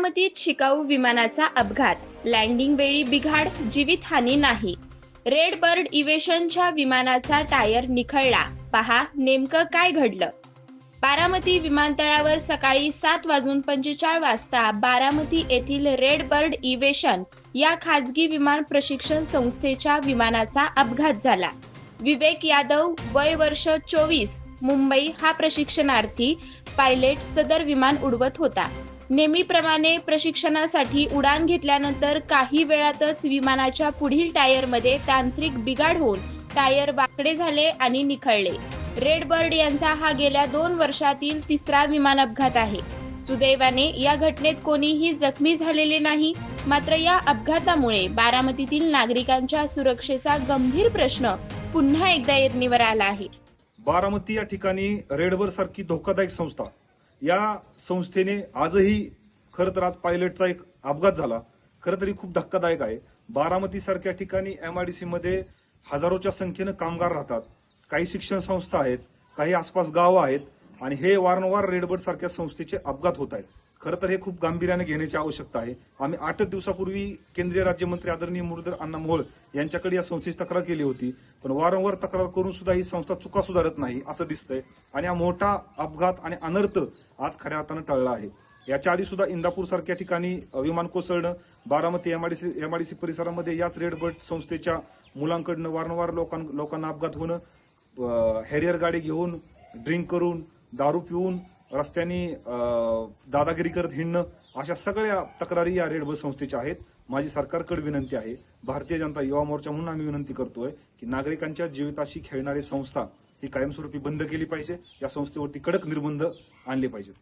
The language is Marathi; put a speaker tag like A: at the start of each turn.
A: बारामतीत शिकाऊ विमानाचा अपघात. लँडिंग वेळी बिघाड जीवितहानी नाही. रेड बर्ड इवेशनच्या विमानाचा टायर निखळला. पहा नेमकं काय घडलं? बारामती विमानतळावर सकाळी सात वाजून पंचेचाळ वाजता बारामती येथील रेड बर्ड इवेशन या खाजगी विमान प्रशिक्षण संस्थेच्या विमानाचा अपघात झाला. विवेक यादव वय वर्ष चोवीस मुंबई हा प्रशिक्षणार्थी पायलट सदर विमान उडवत होता. नेहमीप्रमाणे प्रशिक्षणासाठी उडान घेतल्यानंतर काही वेळातच विमानाच्या पुढील टायरमध्ये तांत्रिक बिघाड होऊन टायर वाकडे झाले आणि निखळले. रेड बर्ड यांचा हा गेल्या दोन वर्षातील तिसरा विमान अपघात आहे. सुदैवाने या घटनेत कोणीही जखमी झालेले नाही. मात्र या अपघातामुळे बारामतीतील नागरिकांच्या सुरक्षेचा गंभीर प्रश्न पुन्हा एकदा ऐरणीवर आला आहे.
B: बारामती या ठिकाणी रेडबर सारखी धोकादायक संस्था या संस्थेने आजही खरं तर आज पायलटचा एक अपघात झाला. खरं तरी खूप धक्कादायक आहे. बारामती सारख्या ठिकाणी डी मध्ये हजारोच्या संख्येनं कामगार राहतात. काही शिक्षण संस्था आहेत काही आसपास गावं आहेत आणि हे वारंवार रेडबर्ड सारख्या संस्थेचे अपघात होत आहेत. खरं तर हे खूप गांभीर्याने घेण्याची आवश्यकता आहे. आम्ही आठच दिवसापूर्वी केंद्रीय राज्यमंत्री आदरणीय मुरलीधर अण्णा मोहोळ यांच्याकडे या संस्थेची तक्रार केली होती. पण वारंवार तक्रार करून सुद्धा ही संस्था चुका सुधारत नाही असं दिसतंय. आणि हा मोठा अपघात आणि अनर्थ आज खऱ्या अर्थानं टळला आहे. याच्या आधी सुद्धा इंदापूर सारख्या ठिकाणी विमान कोसळणं बारामती एमआयडीसी एमआयडीसी परिसरामध्ये याच रेडबर्ड संस्थेच्या मुलांकडनं वारंवार लोकां लोकांना अपघात होणं हॅरियर गाडी घेऊन ड्रिंक करून दारू पिऊन रस्त्याने दादागिरी करत हिंडणं अशा सगळ्या तक्रारी या रेडबस संस्थेच्या आहेत. माझी सरकारकडे विनंती आहे भारतीय जनता युवा मोर्चा म्हणून आम्ही विनंती करतोय की नागरिकांच्या जीविताशी खेळणारी संस्था ही कायमस्वरूपी बंद केली पाहिजे. या संस्थेवरती कडक निर्बंध आणले पाहिजेत.